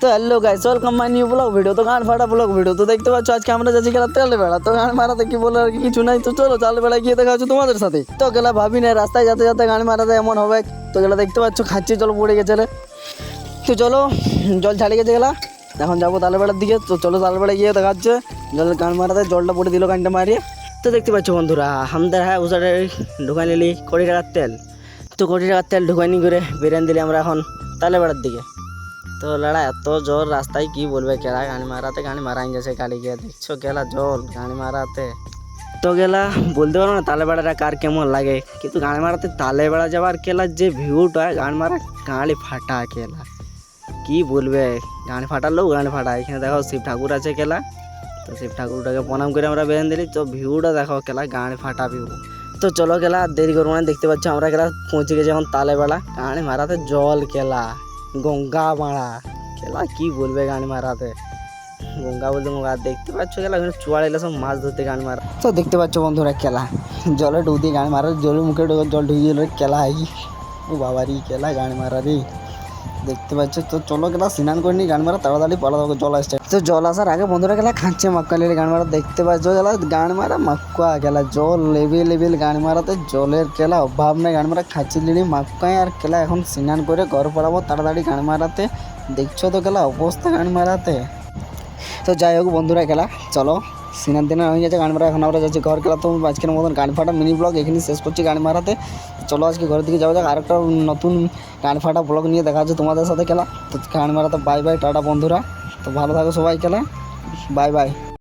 তো hello guys welcome my new blog video তো গান ফাটা ব্লগ ভিডিও তো দেখতে পাচ্ছ, আজকে আমরা যাচ্ছি গেলা তেলে বেড়া তো গান মারাতে কি বলে আর কিছু নাই। তো চলো চালে বেড়া গিয়ে দেখা হচ্ছে তোমাদের সাথে। তো গেলা ভাবি না রাস্তায় যেতে যেতে গান মারাতে এমন হবে। তো গেলা দেখতে পাচ্ছ, খাচ্ছি চলো পড়ে গেছে রে। তো চলো, জল ছাড়িয়ে গেছে গেলা। এখন যাব তালে বেড়ার দিকে। তো চলো তালে বেড়া গিয়ে দেখাচ্ছে জলের গান মারাতে জলটা পড়ে দিল গানটা মারিয়ে। তো দেখতে পাচ্ছ বন্ধুরা আমাদের হ্যাঁ উসারে ঢুকাই নিলি কোটি টাকার তেল। তো কোটি টাকার তেল ঢুকাইনি করে বেরিয়ে দিলি আমরা এখন তালে বেড়ার দিকে। তো লড়া এত জোর রাস্তায় কি বলবে কেলা গাড়ি মারাতে গাড়ি মারাই গেছে গাড়ি গিয়ে দেখছ গেলা জল গাড়ি মারাতে তো গেলা বলতে পারব না তালে বেড়াটা কার কেমন লাগে কিন্তু গাড়ি মারাতে তালে বেড়া যাওয়ার কেলার যে ভিউটা গান মারা গাড়ি ফাটা কেলা কি বলবে গান ফাটালেও গান ফাটা এখানে দেখো শিব ঠাকুর আছে কেলা তো শিব ঠাকুরটাকে প্রণাম করে আমরা বেরেন দিলি তো ভিউটা দেখো কেলা গান ফাটা ভিউ তো চলো গেলা দেরি করব না দেখতে পাচ্ছ আমরা গেলা পৌঁছে গেছি এখন তালে বেড়া গাড়ি মারাতে জল কেলা গঙ্গা মারা খেলা কি বলবে গান মারাতে? গঙ্গা বলতে গঙ্গা দেখতে পাচ্ছ খেলা, ওখানে চুয়াড় এলে সব মাছ ধরতে গান মারা। তো দেখতে পাচ্ছ বন্ধুরা খেলা। জলে ডুব দিয়ে গান মারা জলের মুখে জল ঢুকে গেল খেলা ও বাবারি, খেলা গান মারা রে। দেখতে পাচ্ছ তো, চলো গেলা স্নান করে নি গান মারা, তাড়াতাড়ি পালা দেবো জল আসছে। তো জল আসার আগে বন্ধুরা গেলা খাচ্ছে মাক্কা লেলে গান মারা, দেখতে পাচ্ছ গেলা গান মারা মাক্কা গেলা জল, লেভেল লেভেল গান মারাতে জলের খেলা অভাব নেই, গান মারা খাচ্ছি লিনি মাক্কায়, আর খেলা এখন স্নান করে ঘর পড়াবো তাড়াতাড়ি গান মারাতে। দেখছ তো গেলা অবস্থা গান মারাতে। তো যাই হোক বন্ধুরা খেলা চলো। সিনার দিনে হয়ে গেছে গান মারা এখন আমরা যাচ্ছি ঘর খেলা তো আজকের মতন গান ফাটা মিনি ব্লগ এখানে শেষ করছি গান মারাতে চলো আজকে ঘরের দিকে যাওয়া যাক। আরেকটা নতুন গান ফাটা ব্লগ নিয়ে দেখা যাচ্ছে তোমাদের সাথে খেলা। তো গান মারাতে বাই বাই টাটা বন্ধুরা। তো ভালো থাকো সবাই খেলা। Bye bye